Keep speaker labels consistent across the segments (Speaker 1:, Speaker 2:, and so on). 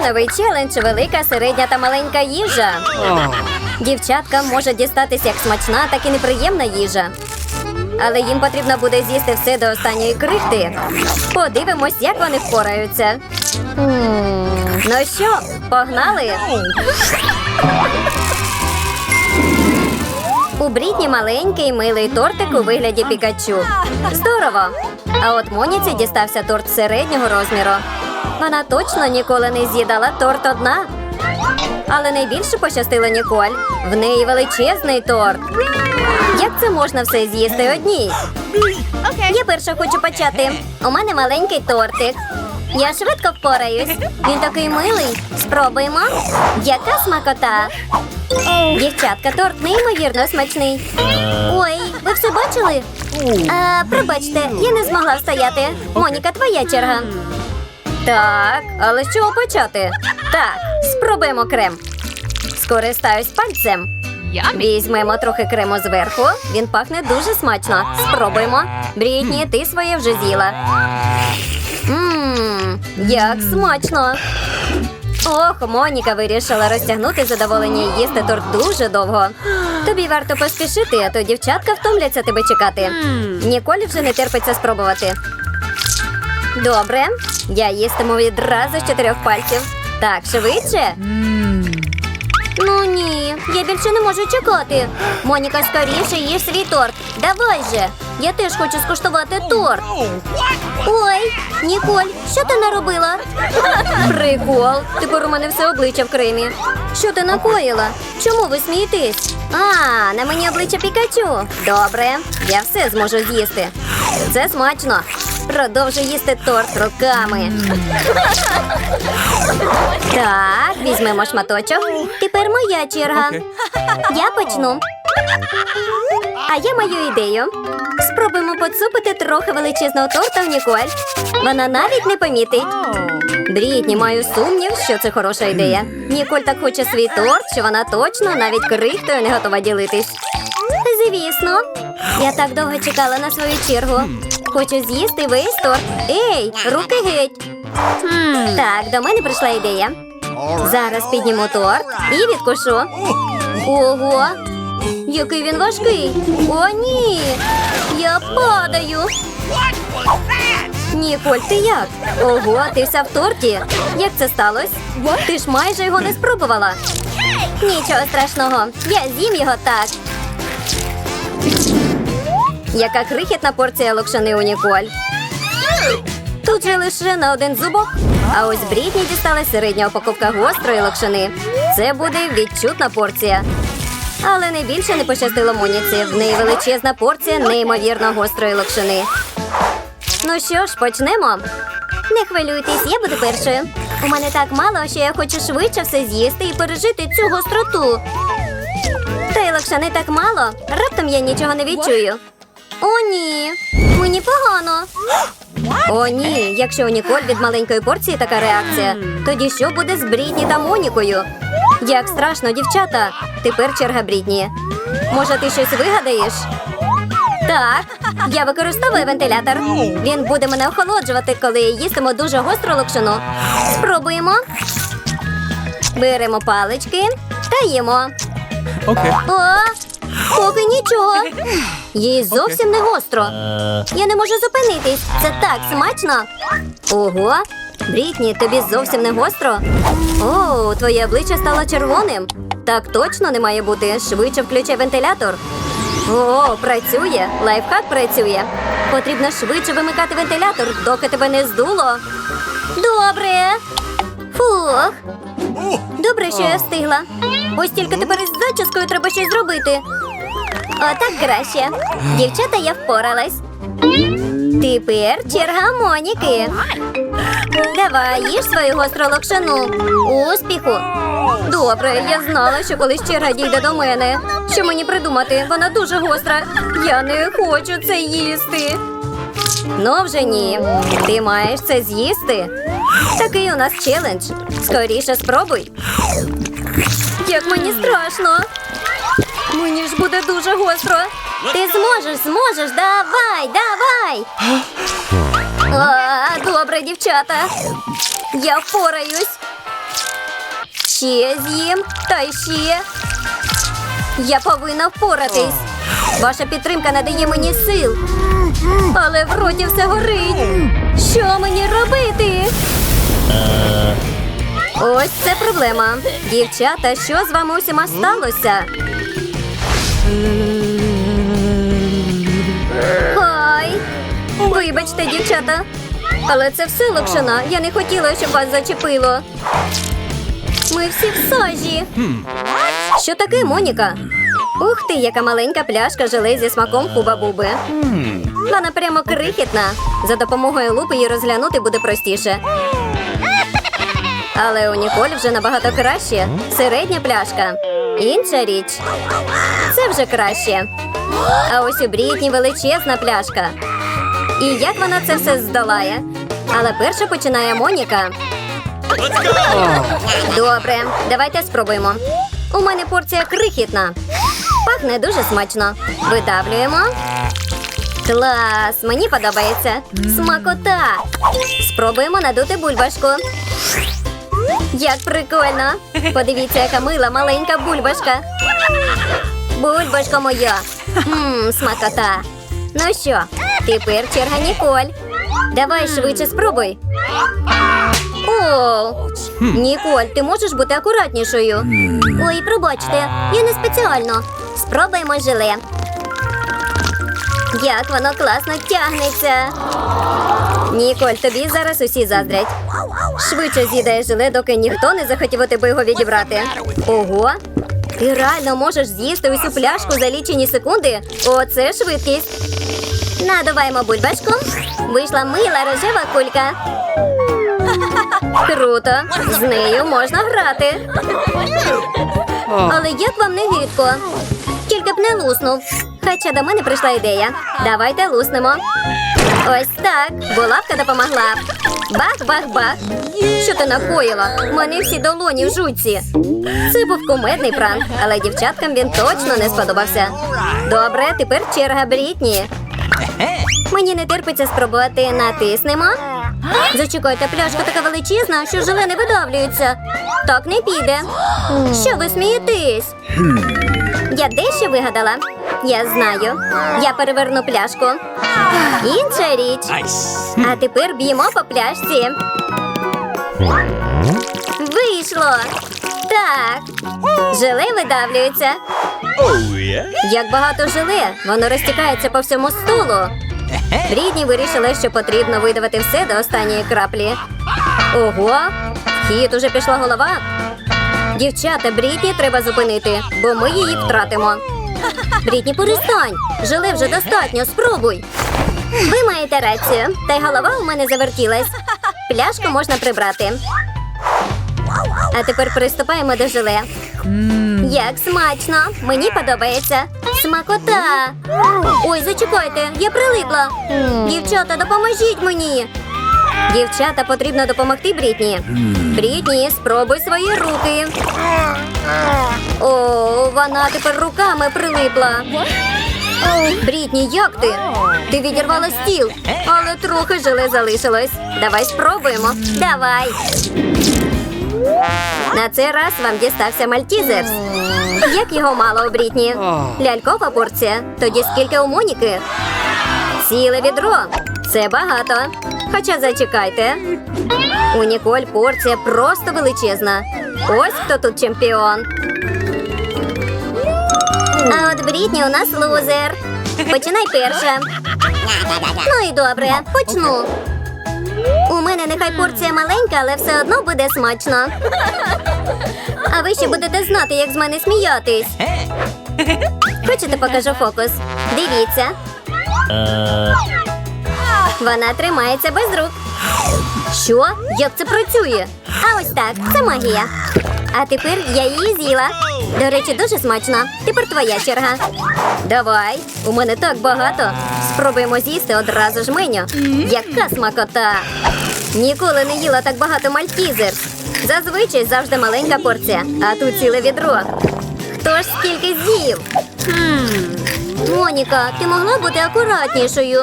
Speaker 1: новий челендж велика, середня та маленька їжа. Дівчаткам може дістатись як смачна, так і неприємна їжа. Але їм потрібно буде з'їсти все до останньої крихти. Подивимось, як вони впораються. Ну що, погнали? У Брітні маленький милий тортик у вигляді Пікачу. Здорово! А от Моніці дістався торт середнього розміру. Вона точно ніколи не з'їдала торт одна. Але найбільше пощастило Ніколь. В неї величезний торт. Як це можна все з'їсти одній? Я перша хочу почати. У мене маленький тортик. Я швидко впораюсь. Він такий милий. Спробуємо. Яка смакота? Дівчатка, торт неймовірно смачний. Ой, ви все бачили? А, пробачте, я не змогла встояти. Моніка, твоя черга. Так, але з чого почати? Так, спробуємо крем. Скористаюсь пальцем. Візьмемо трохи крему зверху. Він пахне дуже смачно. Спробуємо. Брітні, ти своє вже з'їла. Ммм, як смачно. Ох, Моніка вирішила розтягнути задоволення і їсти торт дуже довго. Тобі варто поспішити, а то дівчатка втомляться тебе чекати. Ніколі вже не терпиться спробувати. Добре, я їстиму відразу з чотирьох пальців. Так, швидше. Ну ні, я більше не можу чекати. Моніка, скоріше їж свій торт. Давай же. Я теж хочу скуштувати торт. Ой, Ніколь, що ти наробила? Прикол. Тепер у мене все обличчя в кремі. Що ти накоїла? Чому ви смієтесь? А, на мені обличчя Пікачу. Добре, я все зможу з'їсти. Це смачно. Продовжу їсти торт руками. Так, візьмемо шматочок. Тепер моя черга. Я почну. А я маю ідею. Спробуємо поцупити трохи величезного торта в Ніколь. Вона навіть не помітить. Брітні, маю сумнів, що це хороша ідея. Ніколь так хоче свій торт, що вона точно навіть крихтою не готова ділитись. Звісно, я так довго чекала на свою чергу. Хочу з'їсти весь торт. Ей, руки геть. Так, до мене прийшла ідея. Зараз підніму торт і відкушу. Ого, який він важкий. О, ні. Я падаю. Ніколь, ти як? Ого, ти вся в торті. Як це сталося? Ти ж майже його не спробувала. Нічого страшного. Я з'їм його так. Яка крихітна порція локшини у Ніколь. Тут же лише на один зубок. А ось Брітні дістала середня упаковка гострої локшини. Це буде відчутна порція. Але найбільше не пощастило Моніці. В неї величезна порція неймовірно гострої локшини. Ну що ж, почнемо. Не хвилюйтесь, я буду першою. У мене так мало, що я хочу швидше все з'їсти і пережити цю гостроту. Та й локшини так мало. Раптом я нічого не відчую. О, ні, мені погано. О, ні, якщо у Ніколь від маленької порції така реакція, тоді що буде з Брітні та Монікою? Як страшно, дівчата. Тепер черга Брітні. Може, ти щось вигадаєш? Так, я використовую вентилятор. Він буде мене охолоджувати, коли їстимо дуже гостру локшину. Спробуємо. Беремо палички та їмо.
Speaker 2: Okay.
Speaker 1: О, поки нічого. Їй зовсім не гостро. Я не можу зупинитись. Це так смачно. Ого, Брітні, тобі зовсім не гостро. О, твоє обличчя стало червоним. Так точно не має бути. Швидше включай вентилятор. О, працює. Лайфхак працює. Потрібно швидше вимикати вентилятор, доки тебе не здуло. Добре. Фух. Добре, що я встигла. Ось тільки тепер із зачіскою треба щось зробити. Отак краще. Дівчата, я впоралась. Тепер черга Моніки. Давай, їж свою гостру локшину. Успіху. Добре, я знала, що колись черга дійде до мене. Що мені придумати? Вона дуже гостра. Я не хочу це їсти. Ну вже ні. Ти маєш це з'їсти. Такий у нас челендж. Скоріше спробуй. Як мені страшно. Мені ж буде дуже гостро. Ти зможеш, зможеш, давай, давай. А, добре, дівчата. Я впораюсь. Ще з'їм, та ще. Я повинна впоратись. Ваша підтримка надає мені сил. Але в роті все горить. Що мені робити? Ось це проблема. Дівчата, що з вами усіма сталося? Ой, вибачте, дівчата. Але це все локшина. Я не хотіла, щоб вас зачепило. Ми всі в сажі. Що таке, Моніка? Ух ти, яка маленька пляшка желе зі смаком хуба-буби. Вона прямо крихітна. За допомогою лупи її розглянути буде простіше. Але у Ніколь вже набагато краще. Середня пляшка. Інша річ. Це вже краще. А ось у Брітні величезна пляшка. І як вона це все здолає? Але перша починає Моніка. Добре, давайте спробуємо. У мене порція крихітна. Пахне дуже смачно. Видавлюємо. Клас! Мені подобається. Смакота. Спробуємо надути бульбашку. Як прикольно! Подивіться, яка мила маленька бульбашка. Бульбашка моя. Ммм, смакота. Ну що, тепер черга Ніколь. Давай швидше спробуй. О, Ніколь, ти можеш бути акуратнішою. Ой, пробачте, я не спеціально. Спробуємо желе. Як воно класно тягнеться. Ніколь, тобі зараз усі заздрять. Швидше з'їдай желе, доки ніхто не захотів у тебе його відібрати. Ого! Ти реально можеш з'їсти усю пляшку за лічені секунди? Оце швидкість. Надуваємо бульбашку. Вийшла мила рожева кулька. Круто! З нею можна грати. Але як вам не гидко? Тільки б не луснув. Хоча до мене прийшла ідея. Давайте луснемо. Ось так. Булавка допомогла. Бах-бах-бах. Що ти накоїла? У мене всі долоні в жуці. Це був кумедний пранк, але дівчаткам він точно не сподобався. Добре, тепер черга Брітні. Мені не терпиться спробувати натиснемо. Зачекайте, пляшка така величезна, що желе не видавлюється. Так не піде. Що ви смієтесь? Я дещо вигадала. Я знаю. Я переверну пляшку. Інша річ. А тепер б'ємо по пляшці. Вийшло. Так. Желе видавлюється.
Speaker 2: Oh.
Speaker 1: Як багато желе, воно розтікається по всьому столу. Брідні вирішили, що потрібно видавати все до останньої краплі. Ого, хід уже пішла голова. Дівчата, Брітні треба зупинити, бо ми її втратимо. Брітні, перестань! Желе вже достатньо, спробуй. Ви маєте рацію, та й голова у мене завертілась. Пляшку можна прибрати. А тепер приступаємо до желе. Як смачно! Мені подобається. Смакота. Ой, зачекайте, я прилипла. Дівчата, допоможіть мені. Дівчата, потрібно допомогти Брітні. Брітні, спробуй свої руки. О, вона тепер руками прилипла. Брітні, як ти? Ти відірвала стіл, але трохи желе залишилось. Давай спробуємо. Давай. На цей раз вам дістався Мальтізерс. Як його мало у Брітні? Лялькова порція. Тоді скільки у Моніки? Ціле відро. Це багато. Хоча зачекайте. У Ніколь порція просто величезна. Ось хто тут чемпіон. А от Брітні у нас лузер. Починай перша. Ну і добре, почну. У мене нехай порція маленька, але все одно буде смачно. А ви ще будете знати, як з мене сміятись. Хочете покажу фокус? Дивіться. Вона тримається без рук. Що? Як це працює? А ось так, це магія. А тепер я її з'їла. До речі, дуже смачно. Тепер твоя черга. Давай, у мене так багато. Спробуємо з'їсти одразу ж меню. Яка смакота! Ніколи не їла так багато мальтізер. Зазвичай завжди маленька порція, а тут ціле відро. Хто ж скільки з'їв? Моніка, ти могла бути акуратнішою.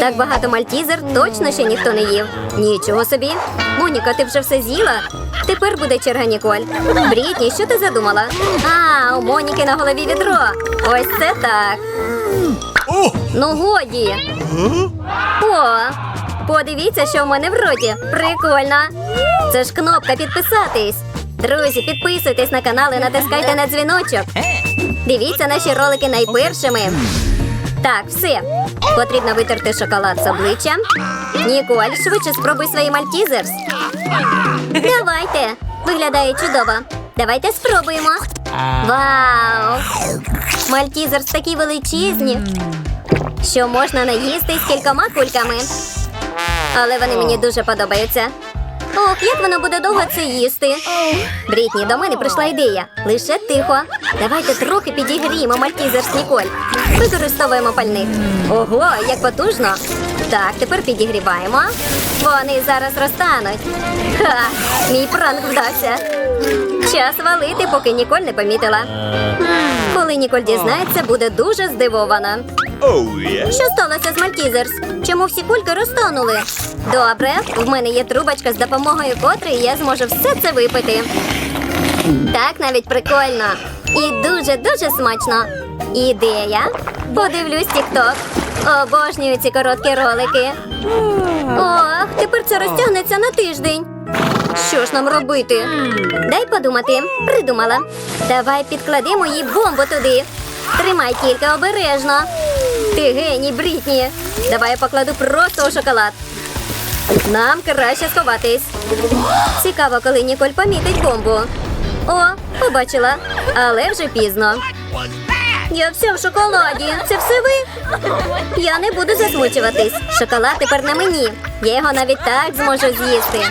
Speaker 1: Так багато мальтізер точно ще ніхто не їв. Нічого собі. Моніка, ти вже все з'їла? Тепер буде черга Ніколь. Брітні, що ти задумала? А, у Моніки на голові відро. Ось це так. Ну годі. О, подивіться, що в мене в роті. Прикольно. Це ж кнопка підписатись. Друзі, підписуйтесь на канал і натискайте на дзвіночок. Дивіться наші ролики найпершими. Так, все. Потрібно витерти шоколад з обличчя. Ніколь, швидше спробуй свої мальтізерс. Давайте. Виглядає чудово. Давайте спробуємо. Вау! Мальтізерс такі величезні, що можна наїсти з кількома кульками. Але вони мені дуже подобаються. Ох, як воно буде довго це їсти. Брітні, до мене прийшла ідея. Лише тихо. Давайте трохи підігріємо мальтізерс Ніколь. Використовуємо пальник. Ого, як потужно. Так, тепер підігріваємо. Вони зараз розтануть. Ха, мій пранк вдався. Час валити, поки Ніколь не помітила. Коли Ніколь дізнається, буде дуже здивована.
Speaker 2: Oh.
Speaker 1: Що сталося з Мальтізерс? Чому всі кульки розтанули? Добре, в мене є трубочка, з допомогою котрої я зможу все це випити. Так навіть прикольно. І дуже-дуже смачно. Ідея. Подивлюсь тік-ток. Обожнюю ці короткі ролики. Ох, тепер це розтягнеться на тиждень. Що ж нам робити? Дай подумати. Придумала. Давай підкладемо їй бомбу туди. Тримай тільки обережно. Ти геній, Брітні. Давай я покладу просто у шоколад. Нам краще сховатись. Цікаво, коли Ніколь помітить бомбу. О, побачила, але вже пізно. Я все в шоколаді. Це все ви? Я не буду засмучуватись. Шоколад тепер на мені. Я його навіть так зможу з'їсти.